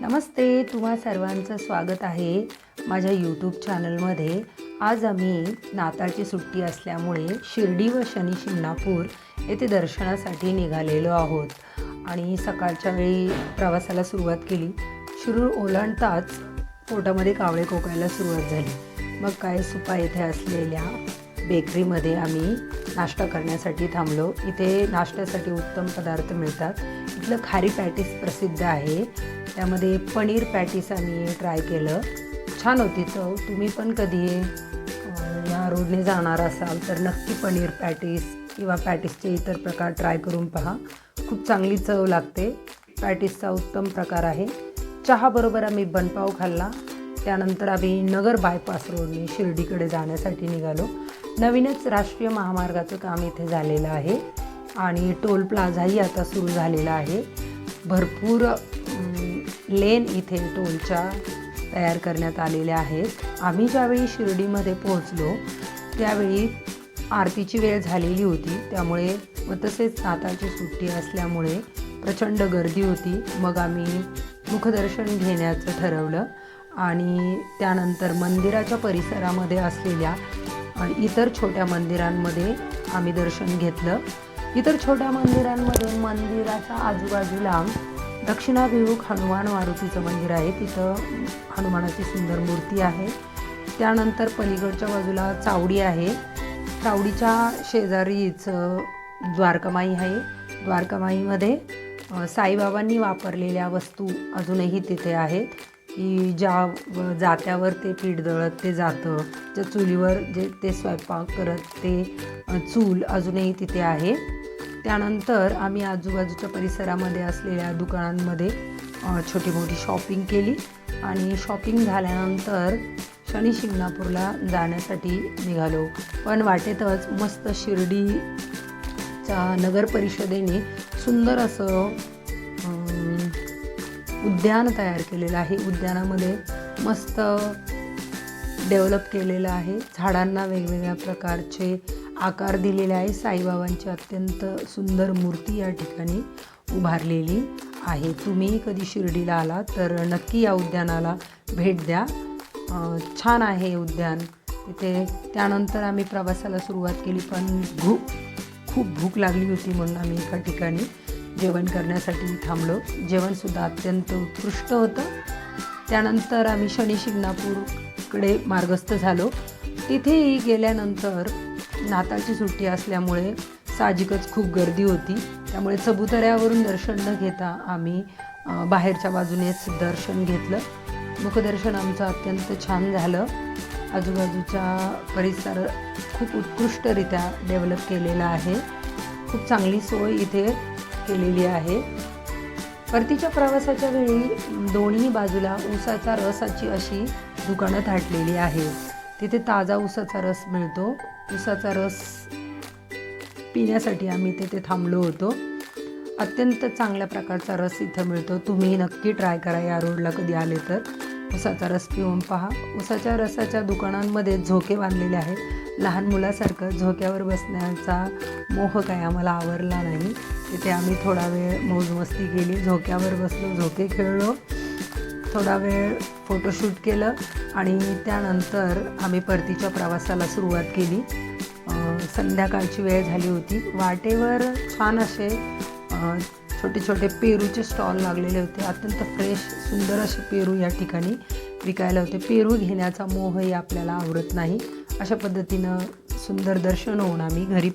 नमस्ते तुम्हा सर्वांचं स्वागत आहे माझ्या यूट्यूब चॅनलमध्ये आज आम्ही नाताळची सुट्टी असल्यामुळे शिर्डी व शनी शिंगणापूर येथे दर्शनासाठी निघालेलो आहोत. आणि सकाळच्या वेळी प्रवासाला सुरुवात केली. शिरूर ओलांडताच पोटामध्ये कावळे कोकायला सुरुवात झाली. मग काय सुपा येथे असलेल्या बेकरीमध्ये आम्ही नाश्ता करण्यासाठी थांबलो. इथे नाश्त्यासाठी उत्तम पदार्थ मिळतात. इथलं खारी पॅटीस प्रसिद्ध आहे. त्यामध्ये पनीर पॅटीस आम्ही ट्राय केलं. छान होती चव. तुम्ही पण कधी या रोडने जाणार असाल तर नक्की पनीर पॅटीस किंवा पॅटीसचे इतर प्रकार ट्राय करून पहा. खूप चांगली चव लागते. पॅटीसचा उत्तम प्रकार आहे. चहाबरोबर आम्ही बनपाव खाल्ला. त्यानंतर आम्ही नगर बायपास रोडने शिर्डीकडे जाण्यासाठी निघालो. नवीनच राष्ट्रीय महामार्गाचं काम इथे झालेलं आहे आणि टोल प्लाझाही आता सुरू झालेला आहे. भरपूर लेन इथे टोलच्या तयार करण्यात आलेल्या आहेत. आम्ही ज्यावेळी शिर्डीमध्ये पोहोचलो त्यावेळी आरतीची वेळ झालेली होती. त्यामुळे व तसेच नाताळची सुट्टी असल्यामुळे प्रचंड गर्दी होती. मग आम्ही मुखदर्शन घेण्याचं ठरवलं आणि त्यानंतर मंदिराच्या परिसरामध्ये असलेल्या इतर छोट्या मंदिरांमध्ये आम्ही दर्शन घेतलं. इतर छोट्या मंदिरांमध्ये मंदिराच्या आजूबाजूला दक्षिणाभिमुख हनुमान मारुतीचं मंदिर आहे. तिथं हनुमानाची सुंदर मूर्ती आहे. त्यानंतर पलीकडच्या बाजूला चावडी आहे. चावडीच्या शेजारीच द्वारकामाई आहे. द्वारकामाईमध्ये साईबाबांनी वापरलेल्या वस्तू अजूनही तिथे आहेत. की ज्या जात्यावर ते पीठ दळत ते जातं. ज्या चुलीवर जे ते स्वयंपाक करत ते चूल अजूनही तिथे आहे. त्यानंतर आम्ही आजूबाजूच्या परिसरामध्ये असलेल्या दुकानांमध्ये छोटी मोठी शॉपिंग केली. आणि शॉपिंग झाल्यानंतर शनी शिंगणापूरला जाण्यासाठी निघालो. पण वाटेतच मस्त शिर्डीच्या नगर परिषदेने सुंदर असं उद्यान तयार केलेलं आहे. उद्यानामध्ये मस्त डेव्हलप केलेलं आहे. झाडांना वेगवेगळ्या प्रकारचे आकार दिलेले आहे. साईबाबांची अत्यंत सुंदर मूर्ती या ठिकाणी उभारलेली आहे. तुम्ही कधी शिर्डीला आला तर नक्की या उद्यानाला भेट द्या. छान आहे उद्यान. तिथे त्यानंतर आम्ही प्रवासाला सुरुवात केली पण भूक खूप भूक लागली होती म्हणून आम्ही एका ठिकाणी जेवण करण्यासाठी थांबलो. जेवणसुद्धा अत्यंत उत्कृष्ट होतं. त्यानंतर आम्ही शनी शिंगणापूरकडे मार्गस्थ झालो. तिथेही गेल्यानंतर नाताळची सुट्टी असल्यामुळे साहजिकच खूप गर्दी होती. त्यामुळे चबुतऱ्यावरून दर्शन न घेता आम्ही बाहेरच्या बाजूनेच दर्शन घेतलं. मुखदर्शन आमचं अत्यंत छान झालं. आजूबाजूचा परिसर खूप उत्कृष्टरित्या डेव्हलप केलेला आहे. खूप चांगली सोय इथे केलेली आहे. परतीच्या प्रवासाच्या वेळी दोन्ही बाजूला ऊसाचा रसाची अशी दुकानं थाटलेली आहे तिथे ताजा ऊसाचा रस मिळतो. उसाचा रस पिण्यासाठी आम्ही तिथे थांबलो होतो. अत्यंत चांगल्या प्रकारचा रस इथं मिळतो. तुम्ही नक्की ट्राय करा. या रोडला कधी आले तर उसाचा रस पिऊन पहा. उसाच्या रसाच्या दुकानांमध्ये झोके बांधलेले आहेत. लहान मुलासारखं झोक्यावर बसण्याचा मोह काय आम्हाला आवरला नाही. तिथे आम्ही थोडा वेळ मौजमस्ती केली. झोक्यावर बसलो झोके खेळलो. थोडा वेळ फोटोशूट केलं आणि त्यानंतर आम्ही परतीच्या प्रवासाला सुरुवात केली. संध्याकाळची वेळ झाली होती. वाटेवर छान असे छोटे छोटे पेरूचे स्टॉल लागलेले होते. अत्यंत फ्रेश सुंदर असे पेरू या ठिकाणी विकायला होते. पेरू घेण्याचा मोहही आपल्याला आवडत नाही. अशा पद्धतीनं सुंदर दर्शन होऊन आम्ही घरी पर